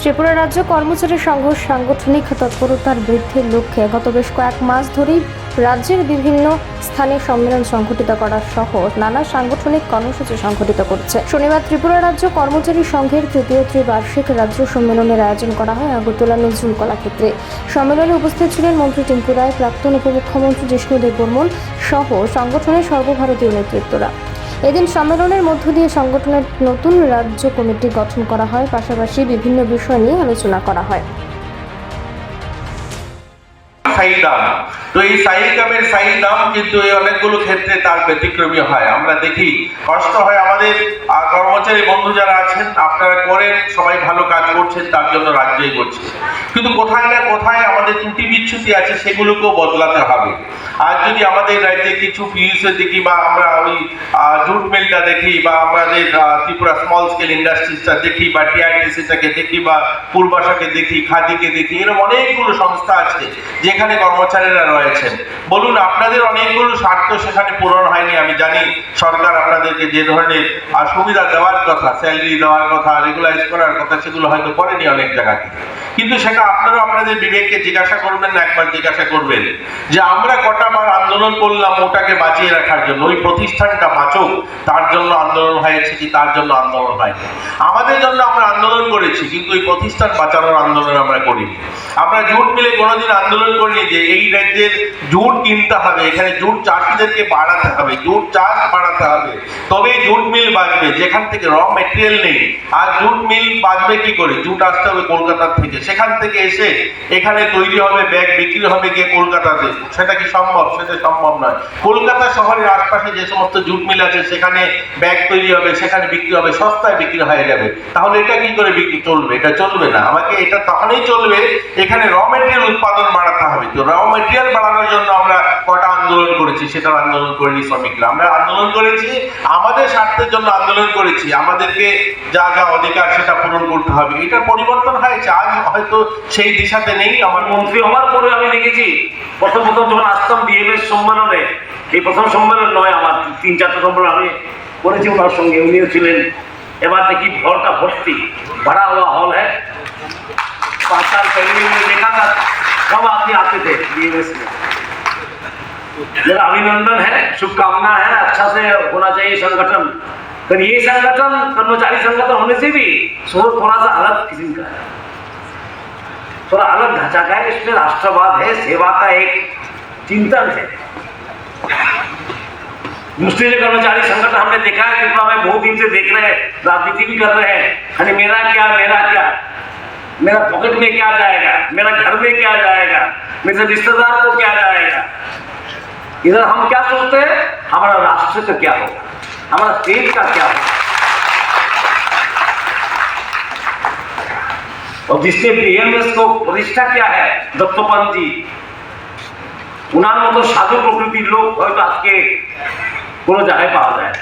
ত্রিপুরা রাজ্য কর্মচারী সংঘ সাংগঠনিক তৎপরতার বৃদ্ধির লক্ষ্যে গত বেশ কয়েক মাস ধরেই রাজ্যের বিভিন্ন স্থানে সম্মেলন সংঘটিত করা সহ নানা সাংগঠনিক কর্মসূচি সংঘটিত করছে। শনিবার ত্রিপুরা রাজ্য কর্মচারী সংঘের তৃতীয় ত্রিবার্ষিক রাজ্য সম্মেলনের আয়োজন করা হয় আগরতলা নজরুল কলাক্ষেত্রে। সম্মেলনে উপস্থিত ছিলেন মন্ত্রী টিঙ্কু রায়, প্রাক্তন উপমুখ্যমন্ত্রী জিষ্ণু দেববর্মন সহ সংগঠনের সর্বভারতীয় নেতৃত্বরা। এদিন সম্মেলনের মধ্য দিয়ে সংগঠনের নতুন রাজ্য কমিটি গঠন করা হয়। পাশাপাশি বিভিন্ন বিষয় নিয়ে আলোচনা করা হয়। সাই দাম তো এই সাই দামের সাই দাম কিন্তু এই অনেকগুলো ক্ষেত্রে তার ব্যতিক্রমী হয়। আমরা দেখি, কষ্ট হয় আমাদের কর্মচারী বন্ধু যারা আছেন, আপনারা করেন, সবাই ভালো কাজ করছেন, তার জন্য রাজ্যই করছে কিন্তু কোথায় না কোথায় আমাদের ত্রুটি বিচ্ছুতি আছে, সেগুলোকেও বদলাতে হবে। আর যদি আমাদের রাজ্যে কিছু পিউসে দেখি, বা আমরা ওই জুট মিলটা দেখি, বা আমাদের ত্রিপুরা স্মল স্কেল ইন্ডাস্ট্রিজটা দেখি, বা টিআইটিসিটাকে দেখি, বা পূর্বাশাকে দেখি, খাদিকে দেখি, এরকম অনেকগুলো সংস্থা আছে, যেখানে কর্মচারীরা রয়েছেন। বলুন, আপনাদের অনেকগুলো স্বার্থ সেখানে পূরণ হয়নি, আমি জানি। সরকার আপনাদেরকে যে ধরনের সুবিধা দেওয়ার কথা স্যালারি দেওয়ার কথা রেগুলাইজ করার কথা, সেগুলো হয়তো করেনি অনেক জায়গাতে কিন্তু সেটা আপনারা আপনাদের বিবেককে জিজ্ঞাসা করবেন না, একবার জিজ্ঞাসা করবেন যে আমরা কটা বার আন্দোলন করলাম ওটাকে বাঁচিয়ে রাখার জন্য, ওই প্রতিষ্ঠানটা বাঁচুক, তার জন্য আন্দোলন হয়েছে কি, তার জন্য আন্দোলন হয়নি। আমাদের জন্য আমরা আন্দোলন করেছি, কিন্তু ওই প্রতিষ্ঠান বাঁচানোর আন্দোলন আমরা করিনি। আমরা জুট মিলে কোনোদিন আন্দোলন করিনি যে এই রাজ্যের জুট কিনতে হবে। এখানে জুট চাষিদেরকে বাড়াতে হবে, জুট চাষ বাড়াতে হবে। তবেই জুট মিল বাঁচবে, যেখান থেকে র মেটেরিয়াল নেই। আর জুট মিল বাঁচবে কি করে? জুট আসতে হবে কলকাতার থেকে। সেখান থেকে এসে এখানে তৈরি হবে, ব্যাগ বিক্রি হবে গিয়ে কলকাতাতে। সেটা কি সম্ভব? সেটা সম্ভব নয়। কলকাতা শহরের আশপাশে যে সমস্ত জুট মিল আছে, সেখানে ব্যাগ তৈরি হবে, সেখানে বিক্রি হবে, সস্তায় বিক্রি হয়ে যাবে। তাহলে এটা কি করে বিক্রি চলবে? এটা চলবে না। আমাকে এটা তখনই চলবে, এখানে র মেটেরিয়াল উৎপাদন বাড়াতে হবে। তো র মেটেরিয়াল বাড়ানোর জন্য আমরা কটা আন্দোলন করেছি সেটা আন্দোলন করিনি শ্রমিকরা আমরা আন্দোলন করেছি আমাদের স্বার্থের জন্য আন্দোলন করেছি আমাদেরকে যা যা অধিকার সেটা পূরণ করতে হবে এটা পরিবর্তন হয়েছে আজ হয়তো সেই দিশাতে নেই আমার মন্ত্রী হওয়ার পরে আমি দেখেছি প্রথম প্রথম যখন আসতাম বিএমএস সম্মেলনে এই প্রথম সম্মেলন নয় আমার তিন চারটা সম্মেলন আমি করেছি ওনার সঙ্গে উনিও ছিলেন এবার দেখি হলটা ভর্তি भरा हुआ हॉल है पाँच साल पहले भी मैंने देखा था कब आदमी आते थे बीएमएस में मेरा अभिनंदन है, शुभकामना है अच्छा से होना चाहिए संगठन। पर ये संगठन, कर्मचारी संगठन होने से भी सोच थोड़ा सा अलग किस्म का है। थोड़ा अलग ढांचा का है, इसमें राष्ट्रवाद है, सेवा का एक चिंतन है। जो कर्मचारी संगठन हमने देखा है कृपा में बहुत दिन से देख रहे हैं, राजनीति भी कर रहे हैं अरे मेरा क्या मेरा क्या? मेरा पॉकेट में क्या जाएगा? मेरा घर में क्या जाएगा? मेरे रिश्तेदार को क्या जाएगा? इधर हम क्या सोचते हैं हमारा राष्ट्र का क्या होगा हमारा देश का क्या होगा और जिसने बीएमएस को प्रतिष्ठा किया है दत्तोपंत जी ওনার মতো সাধু প্রকৃতির লোক হয়তো আজকে কোনো জায়গায় পাওয়া যায় না।